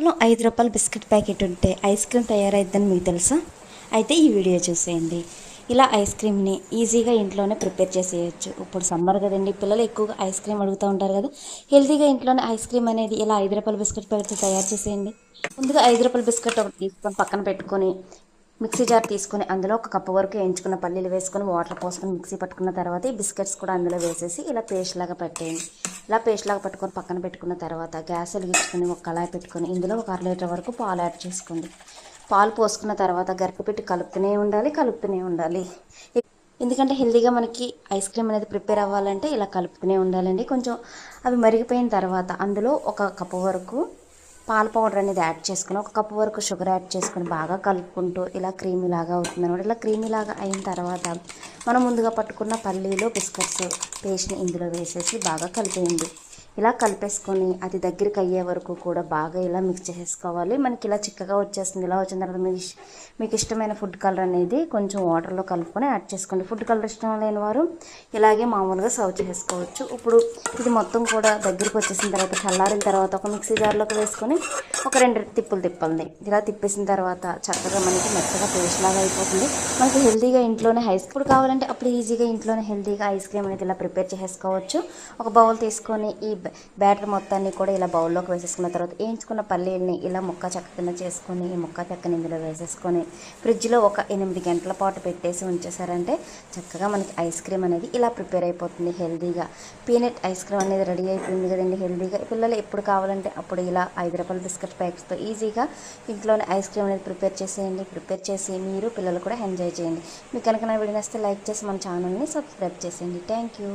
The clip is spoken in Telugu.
కేవలం ఐదు రూపాయల బిస్కెట్ ప్యాకెట్ ఉంటే ఐస్ క్రీమ్ తయారైద్దని మీకు తెలుసా? అయితే ఈ వీడియో చూసేయండి. ఇలా ఐస్ క్రీమ్ని ఈజీగా ఇంట్లోనే ప్రిపేర్ చేసేయచ్చు. ఇప్పుడు సమ్మర్ కదండి పిల్లలు ఎక్కువగా ఐస్ క్రీమ్ అడుగుతూ ఉంటారు కదా. హెల్తీగా ఇంట్లోనే ఐస్ క్రీమ్ అనేది ఇలా ఐదు రూపాయల బిస్కెట్ ప్యాకెట్ తయారు చేసేయండి. ముందుగా ఐదు రూపాయల బిస్కెట్ ఒకటి తీసుకొని పక్కన పెట్టుకొని మిక్సీ జార్ తీసుకొని అందులో ఒక కప్పు వరకు వేయించుకున్న పల్లీలు వేసుకొని వాటర్ పోసుకొని మిక్సీ పట్టుకున్న తర్వాత ఈ బిస్కెట్స్ కూడా అందులో వేసేసి ఇలా పేస్ట్ లాగా పెట్టేయండి. ఇలా పేస్ట్ లాగా పెట్టుకొని పక్కన పెట్టుకున్న తర్వాత గ్యాస్ వెలిగించుకొని ఒక కళాయి పెట్టుకొని ఇందులో ఒక అర లీటర్ వరకు పాలు యాడ్ చేసుకోండి. పాలు పోసుకున్న తర్వాత గరిక పెట్టి కలుపుతూనే ఉండాలి కలుపుతూనే ఉండాలి. ఎందుకంటే హెల్తీగా మనకి ఐస్ క్రీమ్ అనేది ప్రిపేర్ అవ్వాలంటే ఇలా కలుపుతూనే ఉండాలండి. కొంచెం అవి మరిగిపోయిన తర్వాత అందులో ఒక కప్పు వరకు పాల పౌడర్ అనేది యాడ్ చేసుకుని ఒక కప్పు వరకు షుగర్ యాడ్ చేసుకొని బాగా కలుపుకుంటూ ఇలా క్రీమీ లాగా అవుతుంది అనమాట ఇలా క్రీమీ లాగా అయిన తర్వాత మనం ముందుగా పట్టుకున్న పల్లీలు బిస్కెట్స్ పేస్ట్ని ఇందులో వేసేసి బాగా కలిపేయండి. ఇలా కలిపేసుకొని అది దగ్గరికి అయ్యే వరకు కూడా బాగా ఇలా మిక్స్ చేసేసుకోవాలి. మనకి ఇలా చిక్కగా వచ్చేస్తుంది. ఇలా వచ్చిన తర్వాత మీకు మీకు ఇష్టమైన ఫుడ్ కలర్ అనేది కొంచెం వాటర్లో కలుపుకొని యాడ్ చేసుకోండి. ఫుడ్ కలర్ ఇష్టం లేని వారు ఇలాగే మామూలుగా సర్వ్ చేసుకోవచ్చు ఇప్పుడు ఇది మొత్తం కూడా దగ్గరికి వచ్చేసిన తర్వాత చల్లారిన తర్వాత ఒక మిక్సీ జార్లోకి వేసుకొని ఒక రెండు తిప్పులు తిప్పండి ఇలా తిప్పేసిన తర్వాత చక్కగా మనకి మెత్తగా పేస్ట్ లాగా అయిపోతుంది. మనకి హెల్తీగా ఇంట్లోనే ఐస్ ఇప్పుడు కావాలంటే అప్పుడు ఈజీగా ఇంట్లోనే హెల్తీగా ఐస్ క్రీమ్ అనేది ఇలా ప్రిపేర్ చేసేసుకోవచ్చు. ఒక బౌల్ తీసుకొని ఈ బ్యాటర్ మొత్తాన్ని కూడా ఇలా బౌల్లోకి వేసేసుకున్న తర్వాత వేయించుకున్న పల్లీల్ని ఇలా ముక్క చెక్క కింద చేసుకొని ఈ ముక్క చెక్కని ఇందులో వేసేసుకొని ఫ్రిడ్జ్లో ఒక ఎనిమిది గంటల పాటు పెట్టేసి ఉంచేసారంటే చక్కగా మనకి ఐస్ క్రీమ్ అనేది ఇలా ప్రిపేర్ అయిపోతుంది హెల్తీగా పీనట్ ఐస్ క్రీమ్ అనేది రెడీ అయిపోయింది కదండి హెల్దీగా. పిల్లలు ఎప్పుడు కావాలంటే అప్పుడు ఇలా ఐదు రూపాయల బిస్కెట్ ప్యాకెట్స్తో ఈజీగా ఇంట్లోనే ఐస్ క్రీమ్ అనేది ప్రిపేర్ చేసేయండి. ప్రిపేర్ చేసి మీరు పిల్లలు కూడా ఎంజాయ్ చేయండి. మీకు కనుక నా వీడియో నచ్చితే లైక్ చేసి మన ఛానల్ని సబ్స్క్రైబ్ చేసేయండి. Thank you.